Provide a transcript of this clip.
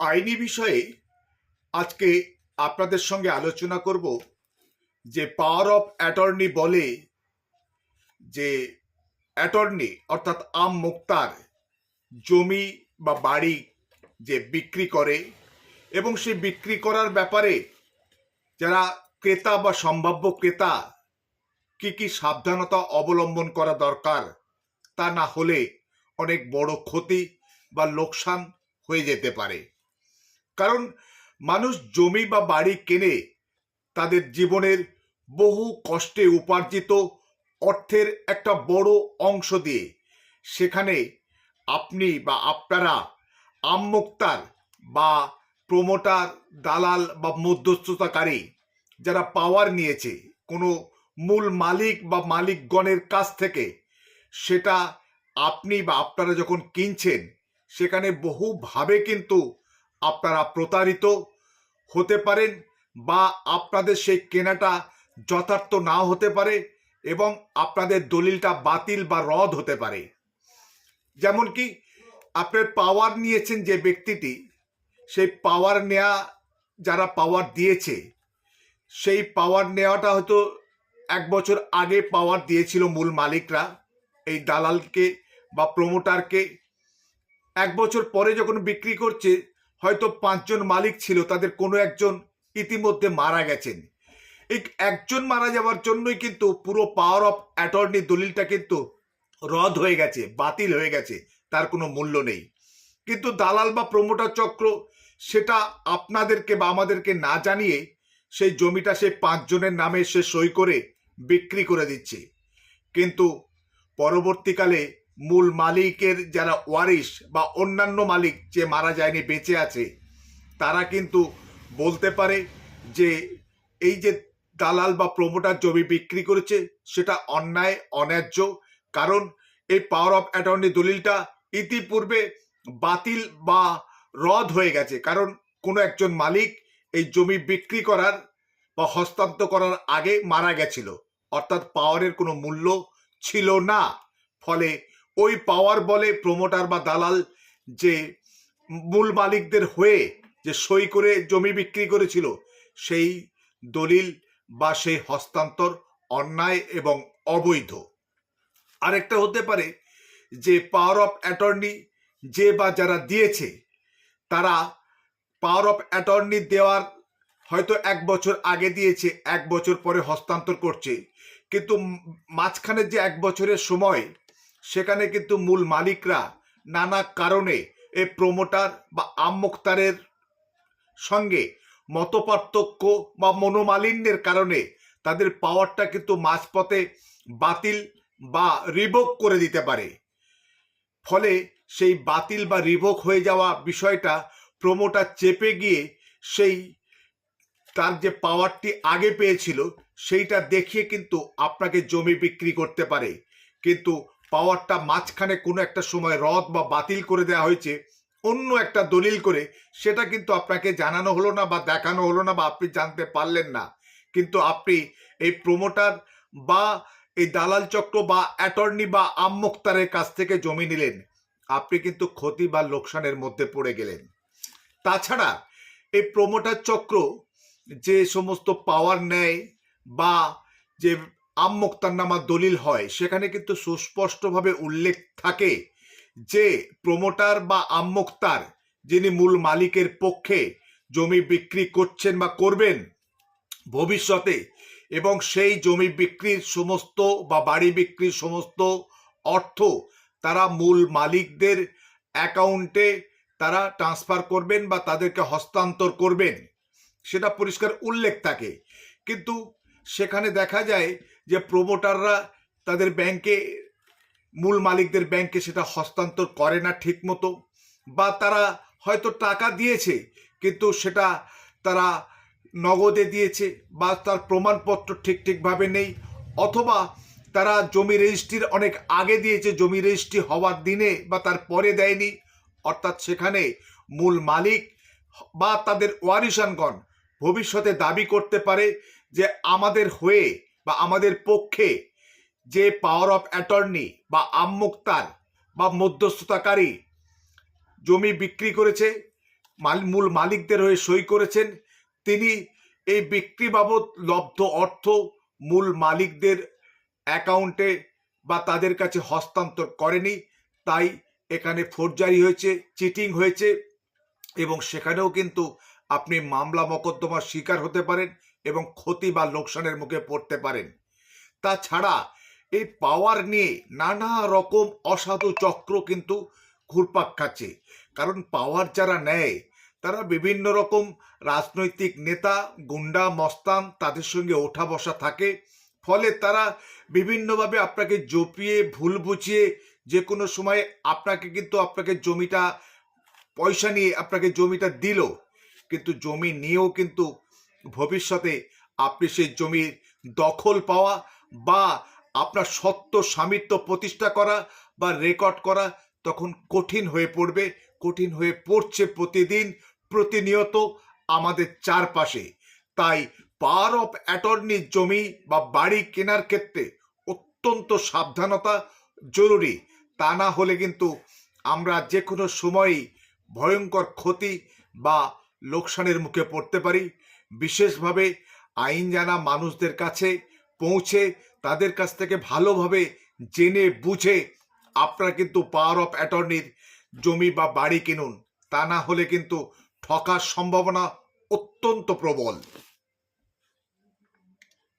আইনি বিষয়ে আজকে আপনাদের সঙ্গে আলোচনা করব যে পাওয়ার অফ অ্যাটর্নি বলে যে অ্যাটর্নি অর্থাৎ আম মুক্তার জমি বা বাড়ি যে বিক্রি করে এবং সেই বিক্রি করার ব্যাপারে যারা ক্রেতা বা সম্ভাব্য ক্রেতা কি কি সাবধানতা অবলম্বন করা দরকার তা না হলে অনেক বড় ক্ষতি বা লোকসান হয়ে যেতে পারে। কারণ মানুষ জমি বা বাড়ি কেনে তাদের জীবনের বহু কষ্টে উপার্জিত অর্থের একটা বড় অংশ দিয়ে। সেখানে আপনি বা আপনারা আমমুক্তার বা প্রমোটার, দালাল বা মধ্যস্থতাকারী যারা পাওয়ার নিয়েছে, কোনো মূল মালিক বা মালিকগণের কাছ থেকে, সেটা আপনি বা আপনারা যখন কিনছেন, সেখানে বহুভাবে কিন্তু আপনারা প্রতারিত হতে পারেন বা আপনাদের সেই কেনাটা যথার্থ না হতে পারে এবং আপনাদের দলিলটা বাতিল বা রদ হতে পারে। যেমন কি আপনার পাওয়ার নিয়েছেন যে ব্যক্তিটি, সেই পাওয়ার নেওয়া যারা পাওয়ার দিয়েছে, সেই পাওয়ার নেওয়াটা হয়তো এক বছর আগে পাওয়ার দিয়েছিল মূল মালিকরা, এই দালালকে বা প্রমোটারকে এক বছর পরে যখন বিক্রি করছে হয়তো পাঁচজন মালিক ছিল, তাদের কোনো একজন ইতিমধ্যে মারা গেছেন। এই একজন মারা যাওয়ার জন্যই কিন্তু পুরো পাওয়ার অফ অ্যাটর্নি দলিলটা কিন্তু রদ হয়ে গেছে, বাতিল হয়ে গেছে, তার কোনো মূল্য নেই। কিন্তু দালাল বা প্রমোটার চক্র সেটা আপনাদেরকে বা আমাদেরকে না জানিয়ে সেই জমিটা সেই পাঁচজনের নামে সে সই করে বিক্রি করে দিচ্ছে। কিন্তু পরবর্তীকালে মূল মালিকের যারা ওয়ারিশ বা অন্যান্য মালিক যে মারা যায়নি, বেঁচে আছে, তারা কিন্তু বলতে পারে যে এই যে দালাল বা প্রমোটার জমি বিক্রি করেছে, সেটা অন্যায়, অন্যায্য। কারণ এই পাওয়ার অফ অ্যাটর্নি দলিলটা ইতিপূর্বে বাতিল বা রদ হয়ে গেছে। কারণ কোনো একজন মালিক এই জমি বিক্রি করার বা হস্তান্তর করার আগে মারা গেছিল। অর্থাৎ পাওয়ারের কোনো মূল্য ছিল না। ফলে ওই পাওয়ার বলে প্রমোটার বা দালাল যে মূল মালিকদের হয়ে যে সই করে জমি বিক্রি করেছিল, সেই দলিল বা সেই হস্তান্তর অন্যায় এবং অবৈধ। আরেকটা হতে পারে যে পাওয়ার অফ অ্যাটর্নি যে বা যারা দিয়েছে, তারা পাওয়ার অফ অ্যাটর্নি দেওয়ার হয়তো এক বছর আগে দিয়েছে, এক বছর পরে হস্তান্তর করছে। কিন্তু মাঝখানের যে এক বছরের সময় সেখানে কিন্তু মূল মালিকরা নানা কারণে এই প্রমোটার বা আমমুক্তারের সঙ্গে মতপার্থক্য বা মনোমালিন্যের কারণে তাদের পাওয়ারটা কিন্তু মাঝপথে বাতিল বা রিভোক করে দিতে পারে। ফলে সেই বাতিল বা রিভোক হয়ে যাওয়া বিষয়টা প্রমোটার চেপে গিয়ে সেই তার যে পাওয়ারটি আগে পেয়েছিল, সেইটা দেখিয়ে কিন্তু আপনাকে জমি বিক্রি করতে পারে। কিন্তু পাওয়ারটা মাঝখানে কোনো একটা সময় রদ বা বাতিল করে দেওয়া হয়েছে, অন্য একটা দলিল করে, সেটা কিন্তু আপনাকে জানানো হলো না বা দেখানো হলো না বা আপনি জানতে পারলেন না। কিন্তু আপনি এই প্রমোটার বা এই দালাল চক্র বা অ্যাটর্নি বা আমমুক্তারের কাছ থেকে জমি নিলেন। আপনি কিন্তু ক্ষতি বা লোকসানের মধ্যে পড়ে গেলেন। তাছাড়া এই প্রমোটার চক্র যে সমস্ত পাওয়ার নেয় বা যে আমমুক্তারনামা দলিল হয়। সেখানে কিন্তু সুস্পষ্টভাবে উল্লেখ থাকে যে প্রমোটার বা আমমুক্তার যিনি মূল মালিকের পক্ষে জমি বিক্রি করছেন বা করবেন ভবিষ্যতে এবং সেই জমি বিক্রির সমস্ত বা বাড়ি বিক্রির সমস্ত অর্থ তারা মূল মালিকদের অ্যাকাউন্টে তারা ট্রান্সফার করবেন বা তাদেরকে হস্তান্তর করবেন। সেটা পরিষ্কার উল্লেখ থাকে। কিন্তু সেখানে দেখা যায় যে প্রমোটাররা তাদের ব্যাংকে মূল মালিকদের ব্যাংকে সেটা হস্তান্তর করে না ঠিক মতো বা তারা হয়তো টাকা দিয়েছে, কিন্তু সেটা তারা নগদে দিয়েছে বা তার প্রমাণপত্র ঠিক ঠিকভাবে নেই অথবা তারা জমি রেজিস্ট্রির অনেক আগে দিয়েছে, জমি রেজিস্ট্রি হওয়ার দিনে বা তার পরে দেয়নি। অর্থাৎ সেখানে মূল মালিক বা তাদের ওয়ারিশানগণ ভবিষ্যতে দাবি করতে পারে যে আমাদের হয়ে বা আমাদের পক্ষে যে পাওয়ার অফ অ্যাটর্নি বা আমমুক্তার বা মধ্যস্থতাকারী জমি বিক্রি করেছে, মাল- মূল মালিকদের হয়ে সই করেছেন, তিনি এই বিক্রি বাবদ লব্ধ অর্থ মূল মালিকদের অ্যাকাউন্টে বা তাদের কাছে হস্তান্তর করেনি, তাই এখানে ফোরজারি হয়েছে, চিটিং হয়েছে এবং সেখানেও কিন্তু আপনি মামলা মকদ্দমার শিকার হতে পারেন। এবং ক্ষতি বা লোকসানের মুখে পড়তে পারেন। তাছাড়া এই পাওয়ার নিয়ে নানা রকম অসাধু চক্র কিন্তু ঘুরপাক খাচ্ছে। কারণ পাওয়ার যারা নেয়, তারা বিভিন্ন রকম রাজনৈতিক নেতা, গুন্ডা, মস্তান তাদের সঙ্গে ওঠা বসা থাকে। ফলে তারা বিভিন্নভাবে আপনাকে জপিয়ে, ভুল বুঝিয়ে যে কোনো সময় আপনাকে কিন্তু আপনাকে জমিটা, পয়সা নিয়ে আপনাকে জমিটা দিল। কিন্তু জমি নিয়েও কিন্তু ভবিষ্যতে আপনি সেই জমির দখল পাওয়া বা আপনার সত্য স্বামিত্ব প্রতিষ্ঠা করা বা রেকর্ড করা তখন কঠিন হয়ে পড়বে, কঠিন হয়ে পড়ছে প্রতিদিন, প্রতিনিয়ত আমাদের চারপাশে। তাই পাওয়ার অফ অ্যাটর্নির জমি বা বাড়ি কেনার ক্ষেত্রে অত্যন্ত সাবধানতা জরুরি। তা না হলে কিন্তু আমরা যে কোনো সময়ই ভয়ঙ্কর ক্ষতি বা লোকসানের মুখে পড়তে পারি। বিশেষভাবে আইন জানা মানুষদের কাছে পৌঁছে, তাদের কাছ থেকে ভালোভাবে জেনে বুঝে আপনারা কিন্তু পাওয়ার অফ অ্যাটর্নির জমি বা বাড়ি কিনুন। তা না হলে কিন্তু ঠকার সম্ভাবনা অত্যন্ত প্রবল।